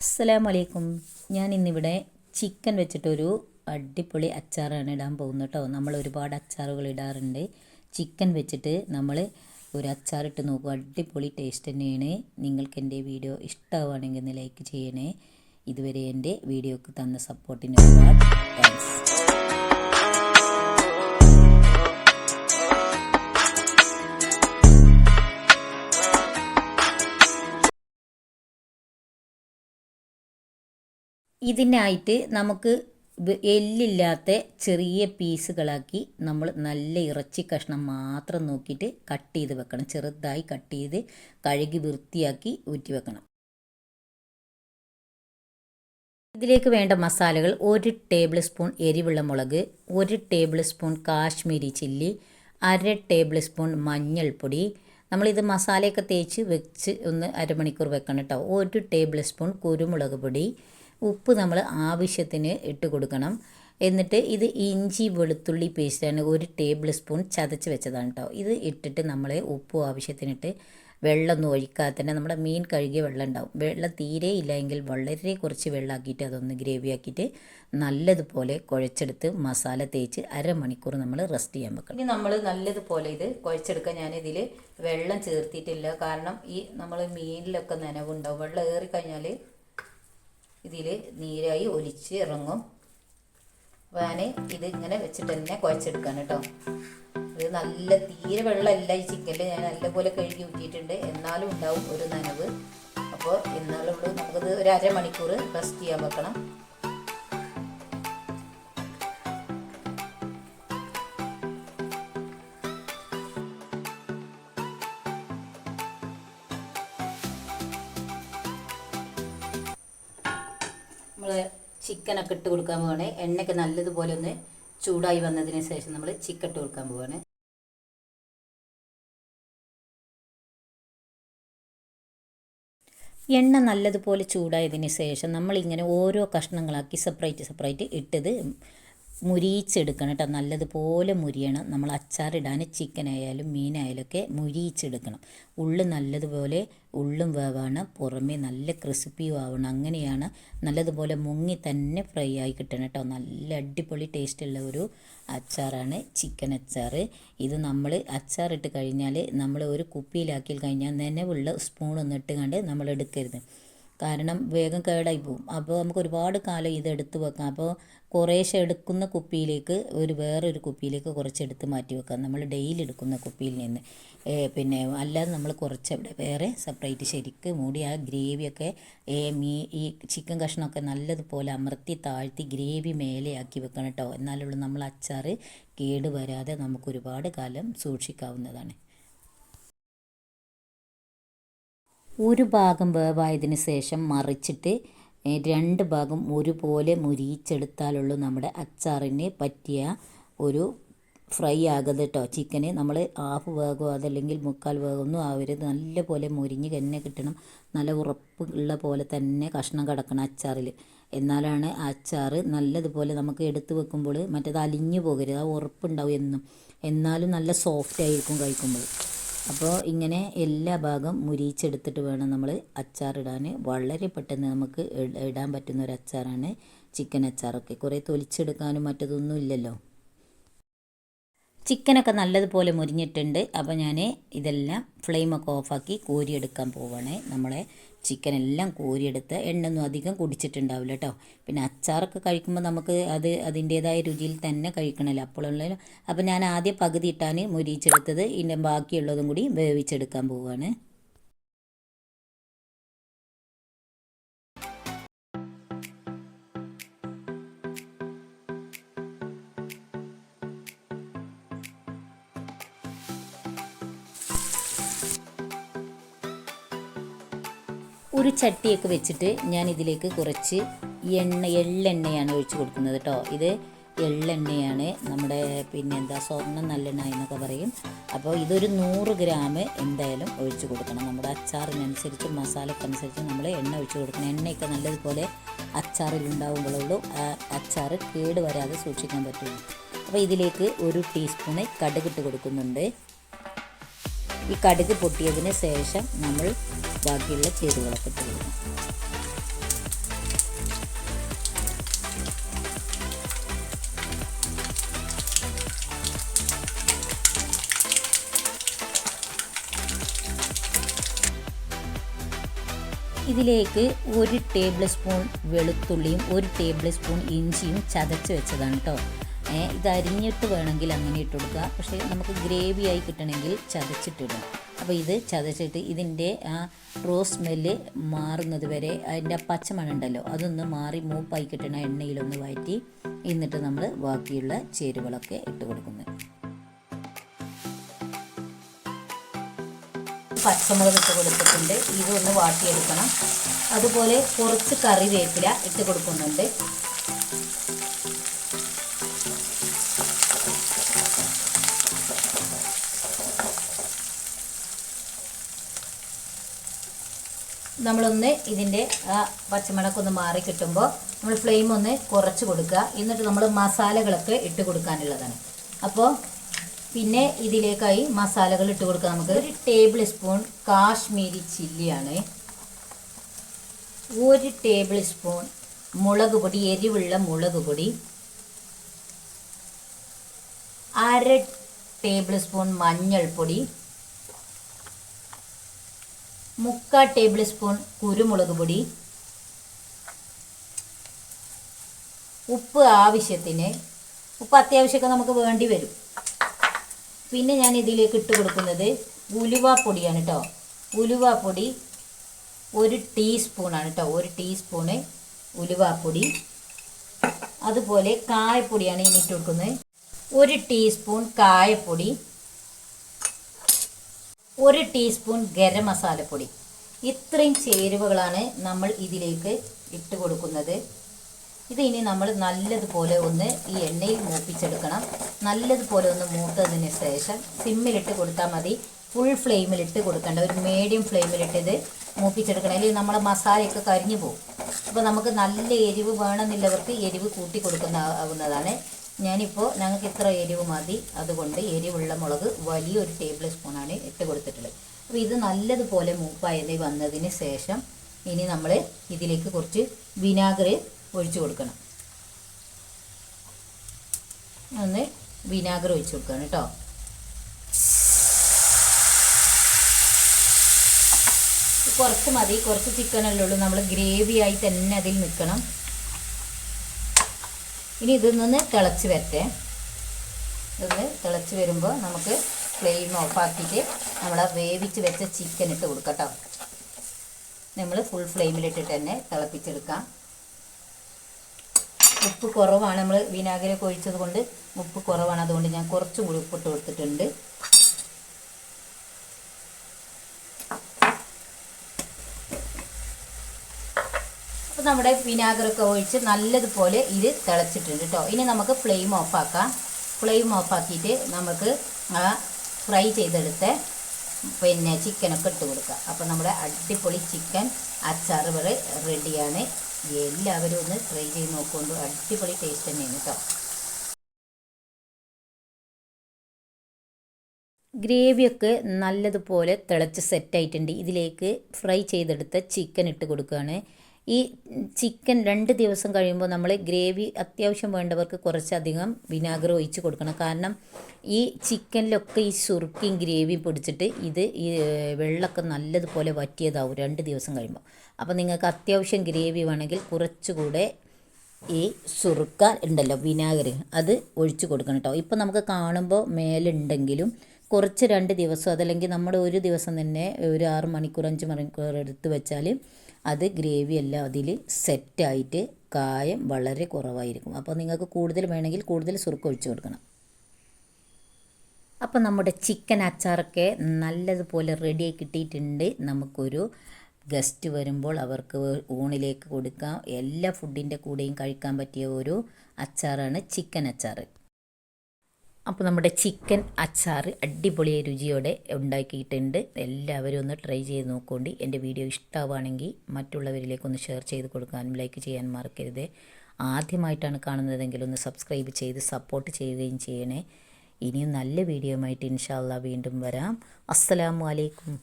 അസ്സലാമു അലൈക്കും ഞാൻ ഇന്നിവിടെ ചിക്കൻ വെച്ചിട്ടൊരു അടിപൊളി അച്ചാറാണ് ഇടാൻ പോകുന്നത് കേട്ടോ. നമ്മൾ ഒരുപാട് അച്ചാറുകൾ ഇടാറുണ്ട്. ചിക്കൻ വെച്ചിട്ട് നമ്മൾ ഒരു അച്ചാറിട്ട് നോക്കും. അടിപൊളി ടേസ്റ്റ് തന്നെയാണ്. നിങ്ങൾക്ക് എന്റെ വീഡിയോ ഇഷ്ടമാവുകയാണെങ്കിൽ ഒന്ന് ലൈക്ക് ചെയ്യണേ. ഇതുവരെ എന്റെ വീഡിയോക്ക് തന്ന സപ്പോർട്ടിന് ഒരുപാട് താങ്ക്സ് ഇതിനായിട്ട് നമുക്ക് എല്ലില്ലാത്ത ചെറിയ പീസുകളാക്കി നമ്മൾ നല്ല ഇറച്ചി കഷ്ണം മാത്രം നോക്കിയിട്ട് കട്ട് ചെയ്ത് വെക്കണം. ചെറുതായി കട്ട് ചെയ്ത് കഴുകി വൃത്തിയാക്കി ഊറ്റി വെക്കണം. ഇതിലേക്ക് വേണ്ട മസാലകൾ ഒരു ടേബിൾ സ്പൂൺ എരിവുള്ള മുളക് ഒരു ടേബിൾ സ്പൂൺ കാശ്മീരി ചില്ലി അര ടേബിൾ സ്പൂൺ മഞ്ഞൾപ്പൊടി. നമ്മളിത് മസാലയൊക്കെ തേച്ച് വെച്ച് ഒന്ന് അരമണിക്കൂർ വെക്കണം കേട്ടോ. ഒരു ടേബിൾ സ്പൂൺ കുരുമുളക് പൊടി ഉപ്പ് നമ്മൾ ആവശ്യത്തിന് ഇട്ട് കൊടുക്കണം. എന്നിട്ട് ഇത് ഇഞ്ചി വെളുത്തുള്ളി പേസ്റ്റാണ് ഒരു ടേബിൾ സ്പൂൺ ചതച്ച് വെച്ചതാണ് കേട്ടോ ഇത് ഇട്ടിട്ട് നമ്മൾ ഉപ്പും ആവശ്യത്തിനിട്ട് വെള്ളമൊന്നും ഒഴിക്കാതെ തന്നെ നമ്മുടെ മീൻ കഴുകിയ വെള്ളം ഉണ്ടാവും. വെള്ളം തീരെ ഇല്ല എങ്കിൽ വളരെ കുറച്ച് വെള്ളമാക്കിയിട്ട് അതൊന്ന് ഗ്രേവി ആക്കിയിട്ട് നല്ലതുപോലെ കുഴച്ചെടുത്ത് മസാല തേച്ച് അരമണിക്കൂർ നമ്മൾ റെസ്റ്റ് ചെയ്യാൻ വെക്കണം. ഇനി നമ്മൾ നല്ലതുപോലെ ഇത് കുഴച്ചെടുക്കാൻ ഞാനിതിൽ വെള്ളം ചേർത്തിട്ടില്ല. കാരണം ഈ നമ്മൾ മീനിലൊക്കെ നനവുണ്ടാവും. വെള്ളം ഏറിക്കഴിഞ്ഞാൽ ഇതിൽ നീരായി ഒലിച്ച് ഇറങ്ങും. അപ്പോൾ ഞാൻ ഇത് ഇങ്ങനെ വെച്ചിട്ട് തന്നെ കുഴച്ചെടുക്കാൻ കേട്ടോ. ഇത് നല്ല തീരെ വെള്ളമല്ല ഈ ചിക്കനിൽ ഞാൻ നല്ലപോലെ കഴുകി ഊറ്റിയിട്ടുണ്ട്. എന്നാലും ഉണ്ടാവും ഒരു നനവ്. അപ്പോൾ എന്നാലും ഇവിടെ നമുക്കത് ഒരു അരമണിക്കൂർ റെസ്റ്റ് ചെയ്യാൻ വെക്കണം. ചിക്കനൊക്കെ ഇട്ട് കൊടുക്കാൻ പോവാണ്. എണ്ണയൊക്കെ നല്ലതുപോലെ ഒന്ന് ചൂടായി വന്നതിന് ശേഷം നമ്മൾ ചിക്കൻ ഇട്ട് കൊടുക്കാൻ പോവാണ്. എണ്ണ നല്ലതുപോലെ ചൂടായതിന് ശേഷം നമ്മളിങ്ങനെ ഓരോ കഷ്ണങ്ങളാക്കി സെപ്പറേറ്റ് സെപ്പറേറ്റ് ഇട്ടത് മുരിയിച്ചെടുക്കണം കേട്ടോ. നല്ലതുപോലെ മുരിയണം. നമ്മൾ അച്ചാറിടാൻ ചിക്കൻ ആയാലും മീനായാലും ഒക്കെ മുരിയിച്ചെടുക്കണം. ഉള്ളു നല്ലതുപോലെ ഉള്ളും വേവാണ്. പുറമേ നല്ല ക്രിസ്പിയും ആവണം. അങ്ങനെയാണ് നല്ലതുപോലെ മുങ്ങി തന്നെ ഫ്രൈ ആയി കിട്ടണം കേട്ടോ. നല്ല അടിപൊളി ടേസ്റ്റുള്ള ഒരു അച്ചാറാണ് ചിക്കൻ അച്ചാർ. ഇത് നമ്മൾ അച്ചാറിട്ട് കഴിഞ്ഞാൽ നമ്മൾ ഒരു കുപ്പിയിലാക്കി കഴിഞ്ഞാൽ നനവുള്ള സ്പൂൺ ഒന്നിട്ട് കണ്ട് നമ്മൾ എടുക്കരുത്. കാരണം വേഗം കേടായി പോകും അപ്പോൾ നമുക്ക് ഒരുപാട് കാലം ഇത് എടുത്ത് വെക്കാം. അപ്പോൾ കുറേശ്ശെ എടുക്കുന്ന കുപ്പിയിലേക്ക് ഒരു വേറൊരു കുപ്പിയിലേക്ക് കുറച്ച് എടുത്ത് മാറ്റി വെക്കാം. നമ്മൾ ഡെയിലി എടുക്കുന്ന കുപ്പിയിൽ നിന്ന്. പിന്നെ അല്ലാതെ നമ്മൾ കുറച്ച് അവിടെ വേറെ സെപ്പറേറ്റ് ശരിക്ക് മൂടി ആ ഗ്രേവിയൊക്കെ മീ ഈ ചിക്കൻ കഷ്ണമൊക്കെ നല്ലതുപോലെ അമർത്തി താഴ്ത്തി ഗ്രേവി മേലെയാക്കി വെക്കണം കേട്ടോ. എന്നാലുള്ള നമ്മൾ അച്ചാർ കേട് വരാതെ നമുക്ക് ഒരുപാട് കാലം സൂക്ഷിക്കാവുന്നതാണ്. ഒരു ഭാഗം വേവായതിന് ശേഷം മറിച്ചിട്ട് രണ്ട് ഭാഗം ഒരുപോലെ മുരിയിച്ചെടുത്താലുള്ളൂ നമ്മുടെ അച്ചാറിന് പറ്റിയ ഒരു ഫ്രൈ ആകരുത് കേട്ടോ ചിക്കന് നമ്മൾ ഹാഫ് വേഗമോ അതല്ലെങ്കിൽ മുക്കാൽ വേഗമൊന്നും ആവരുത്. നല്ലപോലെ മുരിഞ്ഞ് തന്നെ കിട്ടണം. നല്ല ഉറപ്പ് ഉള്ള പോലെ തന്നെ കഷ്ണം കിടക്കണം അച്ചാറിൽ എന്നാലാണ് ആ അച്ചാർ നല്ലതുപോലെ നമുക്ക് എടുത്ത് വെക്കുമ്പോൾ മറ്റേത് അലിഞ്ഞു പോകരുത്. ആ ഉറപ്പുണ്ടാവും എന്നും. എന്നാലും നല്ല സോഫ്റ്റ് ആയിരിക്കും കഴിക്കുമ്പോൾ. അപ്പോൾ ഇങ്ങനെ എല്ലാ ഭാഗം മുരിയിച്ചെടുത്തിട്ട് വേണം നമ്മൾ അച്ചാറിടാൻ വളരെ പെട്ടെന്ന് നമുക്ക് ഇടാൻ പറ്റുന്ന ഒരു അച്ചാറാണ് ചിക്കൻ അച്ചാറൊക്കെ. കുറേ തൊലിച്ചെടുക്കാനും മറ്റതൊന്നും ഇല്ലല്ലോ. ചിക്കനൊക്കെ നല്ലതുപോലെ മുരിഞ്ഞിട്ടുണ്ട്. അപ്പോൾ ഞാൻ ഇതെല്ലാം ഫ്ലെയിമൊക്കെ ഓഫാക്കി കോരിയെടുക്കാൻ പോവാണ്. നമ്മളെ ചിക്കൻ എല്ലാം കോരിയെടുത്ത് എണ്ണൊന്നും അധികം കുടിച്ചിട്ടുണ്ടാവില്ല കേട്ടോ പിന്നെ അച്ചാറൊക്കെ കഴിക്കുമ്പോൾ നമുക്ക് അത് അതിന്റേതായ രുചിയിൽ തന്നെ കഴിക്കണമല്ലോ അപ്പോഴുള്ള അപ്പോൾ ഞാൻ ആദ്യം പകുതി ഇട്ടാണ് മുരിച്ചെടുത്തത് ഇതിന്റെ ബാക്കിയുള്ളതും കൂടി വേവിച്ചെടുക്കാൻ പോവുകയാണ് ഒരു ചട്ടിയൊക്കെ വെച്ചിട്ട് ഞാൻ ഇതിലേക്ക് കുറച്ച് എണ്ണ എള്ളെണ്ണയാണ് ഒഴിച്ചു കൊടുക്കുന്നത് കേട്ടോ ഇത് എള്ളെണ്ണയാണ് നമ്മുടെ പിന്നെ എന്താ സ്വർണം നല്ലെണ്ണ എന്നൊക്കെ പറയും. അപ്പോൾ ഇതൊരു നൂറ് ഗ്രാം എന്തായാലും ഒഴിച്ചു കൊടുക്കണം. നമ്മുടെ അച്ചാറിനനുസരിച്ച് മസാലക്കനുസരിച്ച് നമ്മൾ എണ്ണ ഒഴിച്ചു കൊടുക്കണം. എണ്ണയൊക്കെ നല്ലതുപോലെ ആ അച്ചാർ കേട് വരാതെ സൂക്ഷിക്കാൻ പറ്റുള്ളൂ. അപ്പോൾ ഇതിലേക്ക് ഒരു ടീസ്പൂണ് കടുകിട്ട് കൊടുക്കുന്നുണ്ട്. ഈ കടുക് പൊട്ടിയതിന് ശേഷം നമ്മൾ ബാക്കിയുള്ള ചേരുവകളൊക്കെ ഇട്ട് ഇതിലേക്ക് ഒരു ടേബിൾ സ്പൂൺ വെളുത്തുള്ളിയും ഒരു ടേബിൾ സ്പൂൺ ഇഞ്ചിയും ചതച്ച് വെച്ചതാണ് കേട്ടോ ഇത് അരിഞ്ഞിട്ട് വേണമെങ്കിൽ അങ്ങനെ ഇട്ട് കൊടുക്കുക. പക്ഷേ നമുക്ക് ഗ്രേവി ആയി കിട്ടണമെങ്കിൽ ചതച്ചിട്ടിടും. അപ്പോൾ ഇത് ചതച്ചിട്ട് ഇതിന്റെ ആ റോസ് സ്മെല്ല് മാറുന്നത് വരെ അതിന്റെ ആ പച്ചമണം ഉണ്ടല്ലോ അതൊന്ന് മാറി മൂപ്പായി കിട്ടണ എണ്ണയിലൊന്ന് വഴറ്റി എന്നിട്ട് നമ്മൾ ബാക്കിയുള്ള ചേരുവകളൊക്കെ ഇട്ട് കൊടുക്കുന്നത് പച്ചമുളക് ഇട്ട് കൊടുത്തിട്ടുണ്ട്. ഇതൊന്ന് വാട്ടിയെടുക്കണം. അതുപോലെ കുറച്ച് കറിവേപ്പില ഇട്ട് കൊടുക്കുന്നുണ്ട്. നമ്മളൊന്ന് ഇതിന്റെ ആ പച്ചമുളകൊന്ന് മാറി കിട്ടുമ്പോൾ നമ്മൾ ഫ്ലെയിം ഒന്ന് കുറച്ച് കൊടുക്കുക. എന്നിട്ട് നമ്മൾ മസാലകളൊക്കെ ഇട്ട് കൊടുക്കാനുള്ളതാണ്. അപ്പോൾ പിന്നെ ഇതിലേക്കായി മസാലകൾ ഇട്ട് കൊടുക്കുക നമുക്ക്. ഒരു ടേബിൾ സ്പൂൺ കാശ്മീരി ചില്ലിയാണ്. ഒരു ടേബിൾ സ്പൂൺ മുളക് പൊടി എരിവുള്ള മുളക് പൊടി. അര ടേബിൾ സ്പൂൺ മഞ്ഞൾപ്പൊടി. മുക്കാൽ ടേബിൾ സ്പൂൺ കുരുമുളക് പൊടി. ഉപ്പ് ആവശ്യത്തിന് ഉപ്പ് അത്യാവശ്യമൊക്കെ നമുക്ക് വേണ്ടി വരും. പിന്നെ ഞാൻ ഇതിലേക്ക് ഇട്ട് കൊടുക്കുന്നത് ഉലുവാപ്പൊടിയാണ് കേട്ടോ ഉലുവാപ്പൊടി ഒരു ടീസ്പൂണാണ് കേട്ടോ ഒരു ടീസ്പൂണ് ഉലുവാപ്പൊടി. അതുപോലെ കായപ്പൊടിയാണ് ഇനി ഇട്ട് കൊടുക്കുന്നത്. ഒരു ടീസ്പൂൺ കായപ്പൊടി. ഒരു ടീസ്പൂൺ ഗരം മസാലപ്പൊടി. ഇത്രയും ചേരുവകളാണ് നമ്മൾ ഇതിലേക്ക് ഇട്ട് കൊടുക്കുന്നത്. ഇത് ഇനി നമ്മൾ നല്ലതുപോലെ ഒന്ന് ഈ എണ്ണയിൽ മൂപ്പിച്ചെടുക്കണം. നല്ലതുപോലെ ഒന്ന് മൂത്തതിന് ശേഷം സിമ്മിലിട്ട് കൊടുത്താൽ മതി. ഫുൾ ഫ്ലെയിമിലിട്ട് കൊടുക്കേണ്ട. ഒരു മീഡിയം ഫ്ലെയിമിലിട്ട് ഇത് മൂപ്പിച്ചെടുക്കണം. അല്ലെങ്കിൽ നമ്മുടെ മസാലയൊക്കെ കരിഞ്ഞു പോകും. അപ്പോൾ നമുക്ക് നല്ല എരിവ് വേണമെന്നുള്ളവർക്ക് എരിവ് കൂട്ടി കൊടുക്കുന്ന ആവുന്നതാണ്. ഞാനിപ്പോൾ ഞങ്ങൾക്ക് ഇത്ര എരിവ് മതി. അതുകൊണ്ട് എരിവുള്ള മുളക് വലിയൊരു ടേബിൾ സ്പൂണാണ് ഇട്ട് കൊടുത്തിട്ടുള്ളത്. അപ്പോൾ ഇത് നല്ലതുപോലെ മൂപ്പായത് വന്നതിന് ശേഷം ഇനി നമ്മൾ ഇതിലേക്ക് കുറച്ച് വിനാഗിരി ഒഴിച്ചു കൊടുക്കണം. ഒന്ന് വിനാഗിരി ഒഴിച്ചു കൊടുക്കണം കേട്ടോ. കുറച്ച് മതി. കുറച്ച് ചിക്കനല്ലേ ഉള്ളൂ. നമ്മൾ ഗ്രേവി ആയി തന്നെ അതിൽ നിൽക്കണം. ഇനി ഇതിൽ നിന്ന് തിളച്ച് വരട്ടെ. ഇതൊന്ന് തിളച്ച് വരുമ്പോൾ നമുക്ക് ഫ്ലെയിം ഓഫാക്കിയിട്ട് നമ്മൾ വേവിച്ച് വെച്ച ചിക്കൻ ഇട്ട് കൊടുക്കട്ടോ. നമ്മൾ ഫുൾ ഫ്ലെയിമിലിട്ടിട്ട് തന്നെ തിളപ്പിച്ചെടുക്കാം. ഉപ്പ് കുറവാണ് നമ്മൾ വിനാഗിരി കൊഴിച്ചത് കൊണ്ട് ഉപ്പ് കുറവാണ്. അതുകൊണ്ട് ഞാൻ കുറച്ചും കൂടി ഉപ്പിട്ട് കൊടുത്തിട്ടുണ്ട്. അപ്പോൾ നമ്മുടെ വിനാഗിറൊക്കെ ഒഴിച്ച് നല്ലതുപോലെ ഇത് തിളച്ചിട്ടുണ്ട് കേട്ടോ ഇനി നമുക്ക് ഫ്ലെയിം ഓഫാക്കാം ഫ്ലെയിം ഓഫാക്കിയിട്ട് നമുക്ക് ആ ഫ്രൈ ചെയ്തെടുത്ത പിന്നെ ചിക്കനൊക്കെ ഇട്ട് കൊടുക്കുക അപ്പോൾ നമ്മുടെ അടിപൊളി ചിക്കൻ അച്ചാർ വരെ റെഡിയാണ് എല്ലാവരും ഒന്ന് ട്രൈ ചെയ്ത് നോക്കുകൊണ്ട് അടിപൊളി ടേസ്റ്റ് തന്നെയാണ് കേട്ടോ ഗ്രേവിയൊക്കെ നല്ലതുപോലെ തിളച്ച് സെറ്റായിട്ടുണ്ട് ഇതിലേക്ക് ഫ്രൈ ചെയ്തെടുത്ത ചിക്കൻ ഇട്ട് കൊടുക്കുകയാണ് ഈ ചിക്കൻ രണ്ട് ദിവസം കഴിയുമ്പോൾ നമ്മൾ ഗ്രേവി അത്യാവശ്യം വേണ്ടവർക്ക് കുറച്ചധികം വിനാഗർ ഒഴിച്ച് കൊടുക്കണം. കാരണം ഈ ചിക്കനിലൊക്കെ ഈ സുറുക്കിയും ഗ്രേവിയും പിടിച്ചിട്ട് ഇത് ഈ വെള്ളമൊക്കെ നല്ലതുപോലെ വറ്റിയതാവും രണ്ട് ദിവസം കഴിയുമ്പോൾ. അപ്പോൾ നിങ്ങൾക്ക് അത്യാവശ്യം ഗ്രേവി വേണമെങ്കിൽ കുറച്ചുകൂടെ ഈ സുറുക്ക ഉണ്ടല്ലോ വിനാഗിരി അത് ഒഴിച്ച് കൊടുക്കണം കേട്ടോ. ഇപ്പോൾ നമുക്ക് കാണുമ്പോൾ മേലുണ്ടെങ്കിലും കുറച്ച് രണ്ട് ദിവസം അതല്ലെങ്കിൽ നമ്മുടെ ഒരു ദിവസം തന്നെ ഒരു ആറ് മണിക്കൂർ അഞ്ച് മണിക്കൂർ എടുത്ത് വെച്ചാൽ അത് ഗ്രേവി എല്ലാം അതിൽ സെറ്റായിട്ട് കായം വളരെ കുറവായിരിക്കും. അപ്പോൾ നിങ്ങൾക്ക് കൂടുതൽ വേണമെങ്കിൽ കൂടുതൽ സുറുക്ക് ഒഴിച്ചു കൊടുക്കണം. അപ്പോൾ നമ്മുടെ ചിക്കൻ അച്ചാറൊക്കെ നല്ലതുപോലെ റെഡിയായി കിട്ടിയിട്ടുണ്ട്. നമുക്കൊരു ഗസ്റ്റ് വരുമ്പോൾ അവർക്ക് ഊണിലേക്ക് കൊടുക്കാം. എല്ലാ ഫുഡിന്റെ കൂടെയും കഴിക്കാൻ പറ്റിയ ഒരു അച്ചാറാണ് ചിക്കൻ അച്ചാർ അപ്പോൾ നമ്മുടെ ചിക്കൻ അച്ചാർ അടിപൊളിയ രുചിയോടെ ഉണ്ടാക്കിയിട്ടുണ്ട്. എല്ലാവരും ഒന്ന് ട്രൈ ചെയ്ത് നോക്കുകൊണ്ട് എന്റെ വീഡിയോ ഇഷ്ടമാവുകയാണെങ്കിൽ മറ്റുള്ളവരിലേക്ക് ഒന്ന് ഷെയർ ചെയ്ത് കൊടുക്കാനും ലൈക്ക് ചെയ്യാൻ മറക്കരുത്. ആദ്യമായിട്ടാണ് കാണുന്നതെങ്കിൽ ഒന്ന് സബ്സ്ക്രൈബ് ചെയ്ത് സപ്പോർട്ട് ചെയ്യുകയും ചെയ്യണേ. ഇനിയും നല്ല വീഡിയോ ആയിട്ട് ഇൻഷാല്ല വീണ്ടും വരാം. അസ്സലാമു അലൈക്കും.